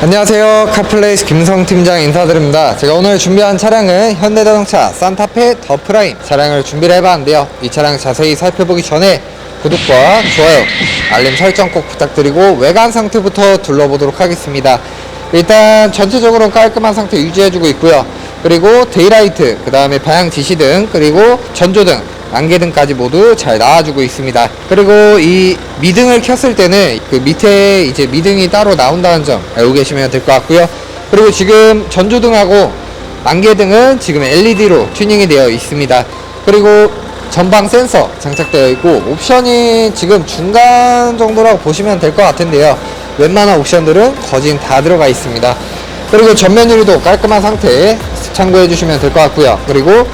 안녕하세요. 카플레이스 김성 팀장 인사드립니다. 제가 오늘 준비한 차량은 현대자동차 산타페 더 프라임 차량을 준비를 해봤는데요. 이 차량 자세히 살펴보기 전에 구독과 좋아요 알림 설정 꼭 부탁드리고 외관 상태부터 둘러보도록 하겠습니다. 일단 전체적으로 깔끔한 상태 유지해주고 있고요. 그리고 데이라이트 그 다음에 방향 지시 등 그리고 전조등 안개등까지 모두 잘 나와주고 있습니다. 그리고 이 미등을 켰을 때는 그 밑에 이제 미등이 따로 나온다는 점 알고 계시면 될 것 같고요. 그리고 지금 전조등하고 안개등은 지금 LED로 튜닝이 되어 있습니다. 그리고 전방 센서 장착되어 있고 옵션이 지금 중간 정도라고 보시면 될 것 같은데요. 웬만한 옵션들은 거진 다 들어가 있습니다. 그리고 전면 유리도 깔끔한 상태 참고해 주시면 될 것 같고요. 그리고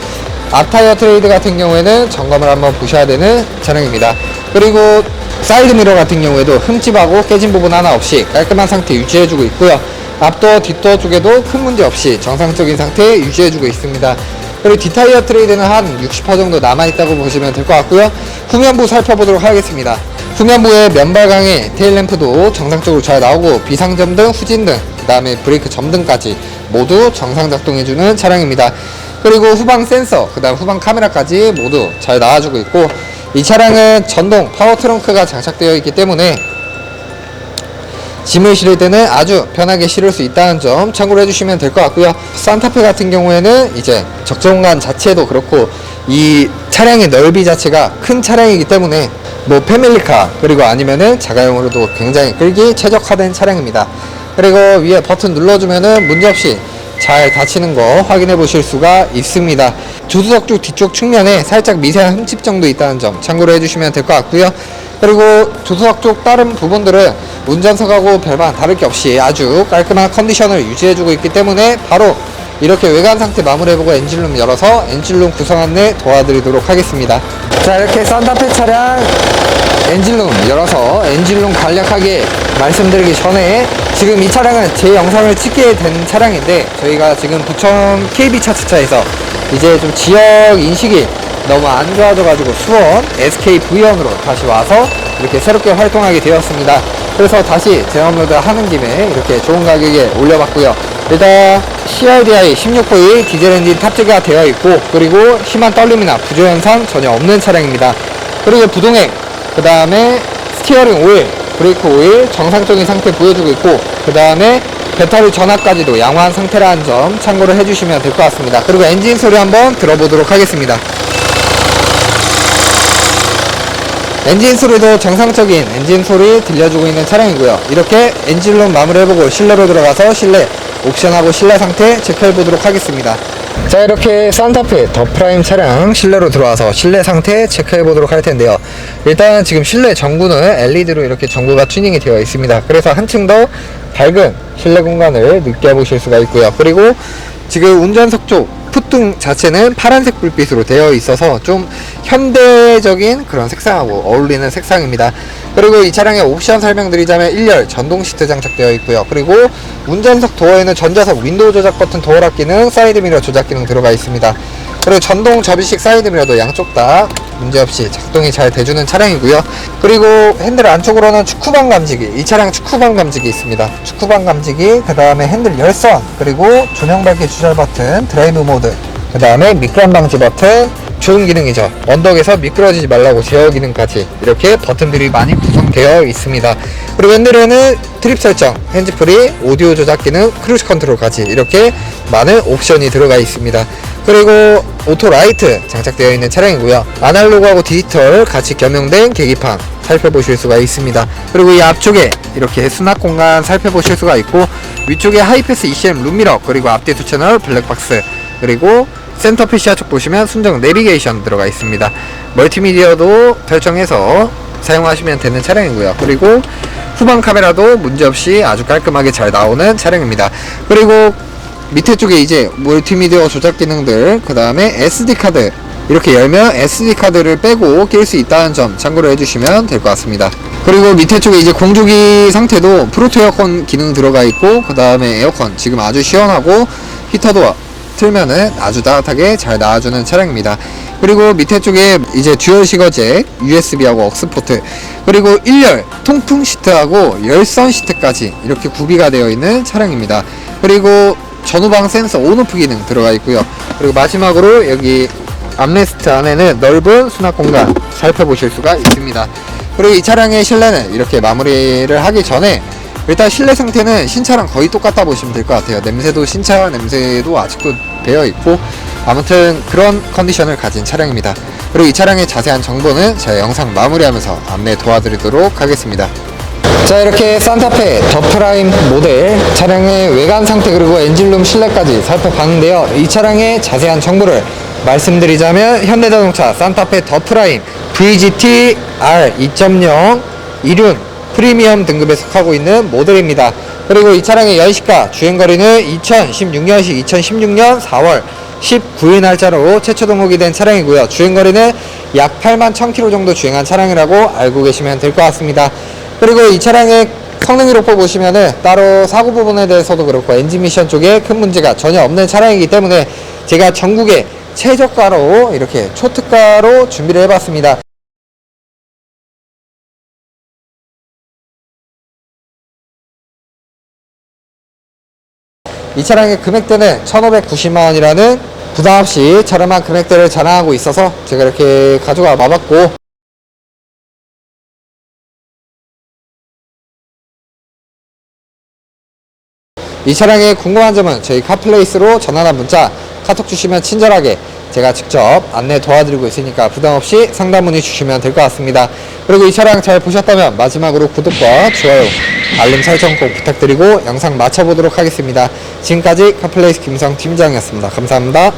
앞타이어 트레이드 같은 경우에는 점검을 한번 보셔야 되는 차량입니다. 그리고 사이드 미러 같은 경우에도 흠집하고 깨진 부분 하나 없이 깔끔한 상태 유지해주고 있고요. 앞도어, 뒷도어 쪽에도 큰 문제 없이 정상적인 상태 유지해주고 있습니다. 그리고 뒷타이어 트레이드는 한 60% 정도 남아있다고 보시면 될 것 같고요. 후면부 살펴보도록 하겠습니다. 후면부의 면발강의 테일램프도 정상적으로 잘 나오고 비상점등, 후진등, 그 다음에 브레이크 점등까지 모두 정상 작동해주는 차량입니다. 그리고 후방 센서, 그 다음 후방 카메라까지 모두 잘 나와주고 있고 이 차량은 전동 파워 트렁크가 장착되어 있기 때문에 짐을 실을 때는 아주 편하게 실을 수 있다는 점 참고로 해주시면 될 것 같고요. 산타페 같은 경우에는 이제 적정 공간 자체도 그렇고 이 차량의 넓이 자체가 큰 차량이기 때문에 뭐 패밀리카 그리고 아니면은 자가용으로도 굉장히 끌기 최적화된 차량입니다. 그리고 위에 버튼 눌러주면은 문제없이 잘 닫히는 거 확인해 보실 수가 있습니다. 조수석 쪽 뒤쪽 측면에 살짝 미세한 흠집 정도 있다는 점 참고로 해주시면 될 것 같고요. 그리고 조수석 쪽 다른 부분들은 운전석하고 별반 다를 게 없이 아주 깔끔한 컨디션을 유지해주고 있기 때문에 바로 이렇게 외관 상태 마무리해보고 엔진룸 열어서 엔진룸 구성 안내 도와드리도록 하겠습니다. 자 이렇게 산타페 차량 엔진룸 열어서 엔진룸 간략하게 말씀드리기 전에 지금 이 차량은 제 영상을 찍게 된 차량인데 저희가 지금 부천 KB 차트차에서 이제 좀 지역 인식이 너무 안 좋아져가지고 수원 SK V원으로 다시 와서 이렇게 새롭게 활동하게 되었습니다. 그래서 다시 재업로드 하는 김에 이렇게 좋은 가격에 올려봤고요. 일단 CRDI 16V 디젤 엔진 탑재가 되어 있고 그리고 심한 떨림이나 부조 현상 전혀 없는 차량입니다. 그리고 부동액 그 다음에 스티어링 오일, 브레이크 오일 정상적인 상태 보여주고 있고 그 다음에 배터리 전압까지도 양호한 상태라는 점 참고를 해주시면 될 것 같습니다. 그리고 엔진 소리 한번 들어보도록 하겠습니다. 엔진 소리도 정상적인 엔진 소리 들려주고 있는 차량이고요. 이렇게 엔진룸 마무리해보고 실내로 들어가서 실내 옵션하고 실내 상태 체크해보도록 하겠습니다. 자 이렇게 산타페 더 프라임 차량 실내로 들어와서 실내 상태 체크해 보도록 할 텐데요. 일단 지금 실내 전구는 LED로 이렇게 전구가 튜닝이 되어 있습니다. 그래서 한층 더 밝은 실내 공간을 느껴보실 수가 있고요. 그리고 지금 운전석 쪽 풋등 자체는 파란색 불빛으로 되어 있어서 좀 현대적인 그런 색상하고 어울리는 색상입니다. 그리고 이 차량의 옵션 설명드리자면 1열 전동 시트 장착되어 있고요. 그리고 운전석 도어에는 전자석 윈도우 조작 버튼 도어락 기능, 사이드 미러 조작 기능 들어가 있습니다. 그리고 전동 접이식 사이드 미러도 양쪽 다 문제없이 작동이 잘 돼주는 차량이고요. 그리고 핸들 안쪽으로는 축구방 감지기, 이 차량 축구방 감지기 있습니다. 축구방 감지기, 그 다음에 핸들 열선, 그리고 조명 밝기 조절 버튼, 드라이브 모드, 그 다음에 미끄럼 방지 버튼, 좋은 기능이죠. 언덕에서 미끄러지지 말라고 제어 기능까지 이렇게 버튼들이 많이 구성되어 있습니다. 그리고 핸들에는 트립 설정, 핸즈프리, 오디오 조작 기능, 크루즈 컨트롤까지 이렇게 많은 옵션이 들어가 있습니다. 그리고 오토 라이트 장착되어 있는 차량이고요. 아날로그하고 디지털 같이 겸용된 계기판 살펴보실 수가 있습니다. 그리고 이 앞쪽에 이렇게 수납 공간 살펴보실 수가 있고 위쪽에 하이패스 ECM 룸미러 그리고 앞뒤 두 채널 블랙박스 그리고 센터 PC 쪽 보시면 순정 내비게이션 들어가 있습니다. 멀티미디어도 설정해서 사용하시면 되는 차량이고요. 그리고 후방 카메라도 문제없이 아주 깔끔하게 잘 나오는 차량입니다. 그리고 밑에 쪽에 이제 멀티미디어 조작 기능들, 그 다음에 SD 카드 이렇게 열면 SD 카드를 빼고 낄 수 있다는 점 참고로 해주시면 될 것 같습니다. 그리고 밑에 쪽에 이제 공조기 상태도 프로토 에어컨 기능 들어가 있고 그 다음에 에어컨 지금 아주 시원하고 히터도 틀면은 아주 따뜻하게 잘 나와주는 차량입니다. 그리고 밑에 쪽에 이제 듀얼 시거잭, USB하고 억스포트, 그리고 1열 통풍 시트하고 열선 시트까지 이렇게 구비가 되어 있는 차량입니다. 그리고 전후방 센서 온오프 기능 들어가 있고요. 그리고 마지막으로 여기 암레스트 안에는 넓은 수납 공간 살펴보실 수가 있습니다. 그리고 이 차량의 실내는 이렇게 마무리를 하기 전에 일단 실내 상태는 신차랑 거의 똑같다 보시면 될 것 같아요. 냄새도 신차 냄새도 아직도 배어 있고 아무튼 그런 컨디션을 가진 차량입니다. 그리고 이 차량의 자세한 정보는 제가 영상 마무리하면서 안내 도와드리도록 하겠습니다. 자 이렇게 산타페 더 프라임 모델 차량의 외관 상태 그리고 엔진룸 실내까지 살펴봤는데요 이 차량의 자세한 정보를 말씀드리자면 현대자동차 산타페 더 프라임 VGT R 2.0 이륜 프리미엄 등급에 속하고 있는 모델입니다. 그리고 이 차량의 연식과 주행거리는 2016년식 2016년 4월 19일 날짜로 최초 등록이 된 차량이고요. 주행거리는 약 8만 1000km 정도 주행한 차량이라고 알고 계시면 될 것 같습니다. 그리고 이 차량의 성능 기록부 보시면은 따로 사고 부분에 대해서도 그렇고 엔진 미션 쪽에 큰 문제가 전혀 없는 차량이기 때문에 제가 전국에 최저가로 이렇게 초특가로 준비를 해봤습니다. 이 차량의 금액대는 1590만원이라는 부담 없이 저렴한 금액대를 자랑하고 있어서 제가 이렇게 가져가 봐봤고. 이 차량에 궁금한 점은 저희 카플레이스로 전화나 문자, 카톡 주시면 친절하게 제가 직접 안내 도와드리고 있으니까 부담 없이 상담 문의 주시면 될 것 같습니다. 그리고 이 차량 잘 보셨다면 마지막으로 구독과 좋아요, 알림 설정 꼭 부탁드리고 영상 마쳐보도록 하겠습니다. 지금까지 카플레이스 김성 팀장이었습니다. 감사합니다.